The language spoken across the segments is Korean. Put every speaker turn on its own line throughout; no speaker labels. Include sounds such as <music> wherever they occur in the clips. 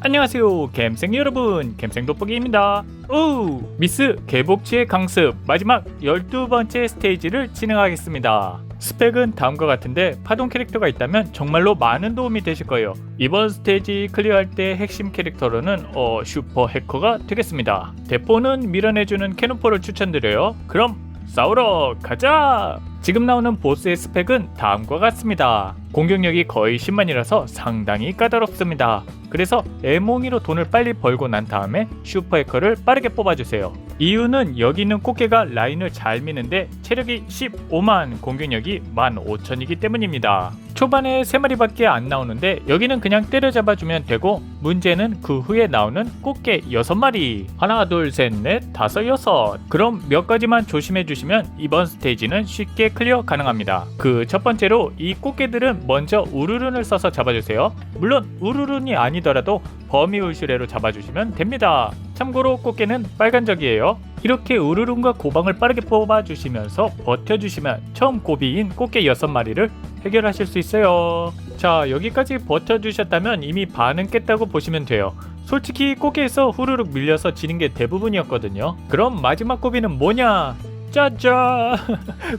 안녕하세요 갬생 여러분. 갬생 돋보기입니다. 오 미스 개복치의 강습 마지막 12번째 스테이지를 진행하겠습니다. 스펙은 다음과 같은데 파동 캐릭터가 있다면 정말로 많은 도움이 되실 거예요. 이번 스테이지 클리어할 때 핵심 캐릭터로는 어, 슈퍼 해커가 되겠습니다. 대포는 밀어내주는 캐논포를 추천드려요. 그럼 싸우러 가자 지금 나오는 보스의 스펙은 다음과 같습니다 공격력이 거의 10만이라서 상당히 까다롭습니다 그래서 애몽이로 돈을 빨리 벌고 난 다음에 슈퍼 해커를 빠르게 뽑아주세요. 이유는 여기 있는 꽃게가 라인을 잘 미는데 체력이 15만, 공격력이 15,000이기 때문입니다. 초반에 3마리밖에 안 나오는데 여기는 그냥 때려잡아주면 되고 문제는 그 후에 나오는 꽃게 6마리 하나 둘 셋 넷 다섯 여섯 그럼 몇 가지만 조심해 주시면 이번 스테이지는 쉽게 클리어 가능합니다. 그 첫 번째로 이 꽃게들은 먼저 우르른을 써서 잡아주세요. 물론 우르른이 아니더라도 범위 울슈레로 잡아주시면 됩니다. 참고로 꽃게는 빨간적이에요. 이렇게 우르른과 고방을 빠르게 뽑아주시면서 버텨주시면 처음 고비인 꽃게 6마리를 해결하실 수 있어요. 자 여기까지 버텨주셨다면 이미 반은 깼다고 보시면 돼요. 솔직히 꽃게에서 후루룩 밀려서 지는 게 대부분이었거든요. 그럼 마지막 고비는 뭐냐? 짜잔!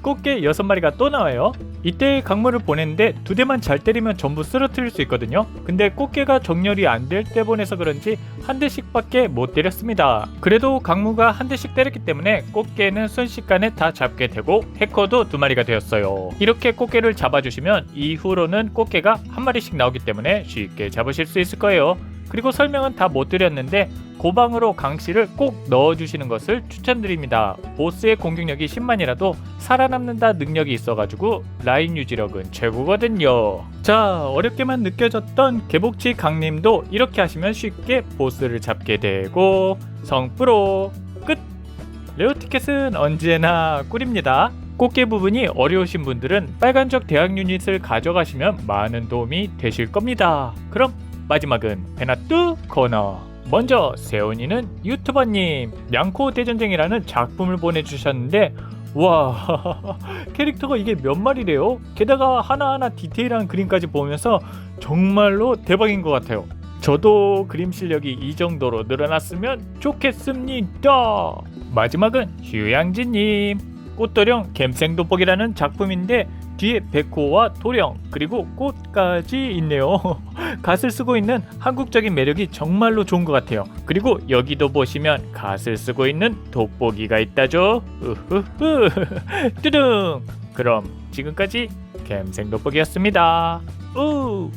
꽃게 6마리가 또 나와요. 이때 강물을 보냈는데 두 대만 잘 때리면 전부 쓰러뜨릴 수 있거든요. 근데 꽃게가 정렬이 안 될 때 보내서 그런지 한 대씩 밖에 못 때렸습니다. 그래도 강무가 한 대씩 때렸기 때문에 꽃게는 순식간에 다 잡게 되고 해커도 두 마리가 되었어요. 이렇게 꽃게를 잡아주시면 이후로는 꽃게가 한 마리씩 나오기 때문에 쉽게 잡으실 수 있을 거예요. 그리고 설명은 다 못 드렸는데 고방으로 강씨를 꼭 넣어주시는 것을 추천드립니다. 보스의 공격력이 10만이라도 살아남는다 능력이 있어가지고 라인 유지력은 최고거든요. 자 어렵게만 느껴졌던 개복치 강림도 이렇게 하시면 쉽게 보스를 잡게 되고 성프로 끝! 레오 티켓은 언제나 꿀입니다. 꽃게 부분이 어려우신 분들은 빨간적 대학 유닛을 가져가시면 많은 도움이 되실 겁니다. 그럼 마지막은 베나뚜 코너. 먼저 세훈이는 유튜버님 양코 대전쟁이라는 작품을 보내주셨는데 와 <laughs> 캐릭터가 이게 몇 마리래요? 게다가 하나하나 디테일한 그림까지 보면서 정말로 대박인 것 같아요. 저도 그림 실력이 이 정도로 늘어났으면 좋겠습니다. 마지막은 휴양지님 꽃도령 갬생 돋보기라는 작품인데 뒤에 백호와 도령 그리고 꽃까지 있네요. <laughs> 갓을 쓰고 있는 한국적인 매력이 정말로 좋은 것 같아요. 그리고 여기도 보시면 갓을 쓰고 있는 돋보기가 있다죠. 으흐흐 <laughs> 뚜둥. 그럼 지금까지 갬생 돋보기였습니다. 우.